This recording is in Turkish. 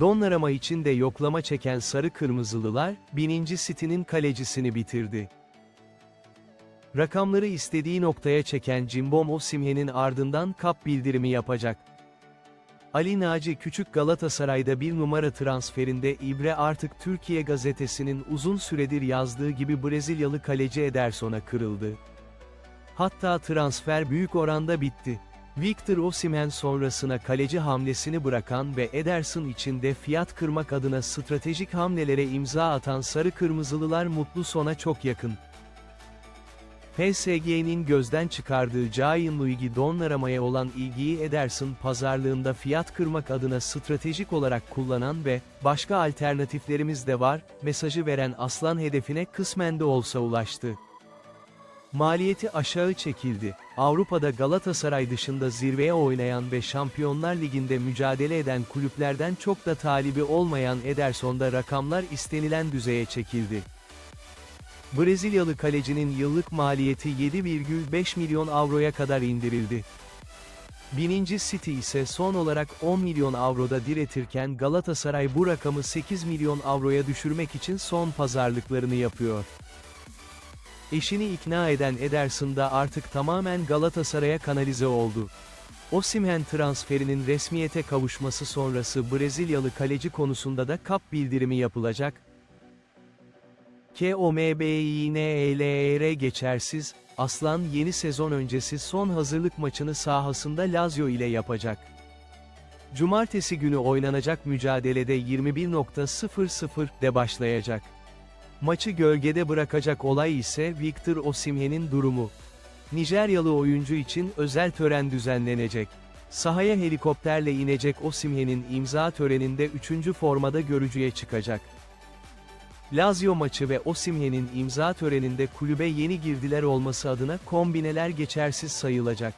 Donnarumma için de yoklama çeken sarı kırmızılılar, 1000. City'nin kalecisini bitirdi. Rakamları istediği noktaya çeken Cimbom Osimhen'in ardından kap bildirimi yapacak. Ali Naci Küçük Galatasaray'da bir numara transferinde İbre artık Türkiye gazetesinin uzun süredir yazdığı gibi Brezilyalı kaleci Ederson'a kırıldı. Hatta transfer büyük oranda bitti. Victor Osimhen sonrasına kaleci hamlesini bırakan ve Ederson için de fiyat kırmak adına stratejik hamlelere imza atan sarı kırmızılılar mutlu sona çok yakın. PSG'nin gözden çıkardığı Gianluigi Donnarumma'ya olan ilgiyi Ederson pazarlığında fiyat kırmak adına stratejik olarak kullanan ve başka alternatiflerimiz de var mesajı veren Aslan hedefine kısmen de olsa ulaştı. Maliyeti aşağı çekildi. Avrupa'da Galatasaray dışında zirveye oynayan ve Şampiyonlar Ligi'nde mücadele eden kulüplerden çok da talibi olmayan Ederson'da rakamlar istenilen düzeye çekildi. Brezilyalı kalecinin yıllık maliyeti 7,5 milyon avroya kadar indirildi. Bininci City ise son olarak 10 milyon avroda diretirken Galatasaray bu rakamı 8 milyon avroya düşürmek için son pazarlıklarını yapıyor. Eşini ikna eden Ederson da artık tamamen Galatasaray'a kanalize oldu. Osimhen transferinin resmiyete kavuşması sonrası Brezilyalı kaleci konusunda da kap bildirimi yapılacak. KOMBİNELR geçersiz, Aslan yeni sezon öncesi son hazırlık maçını sahasında Lazio ile yapacak. Cumartesi günü oynanacak mücadelede 21.00'de başlayacak. Maçı gölgede bırakacak olay ise Victor Osimhen'in durumu. Nijeryalı oyuncu için özel tören düzenlenecek. Sahaya helikopterle inecek Osimhen'in imza töreninde 3. formada görücüye çıkacak. Lazio maçı ve Osimhen'in imza töreninde kulübe yeni girdiler olması adına kombineler geçersiz sayılacak.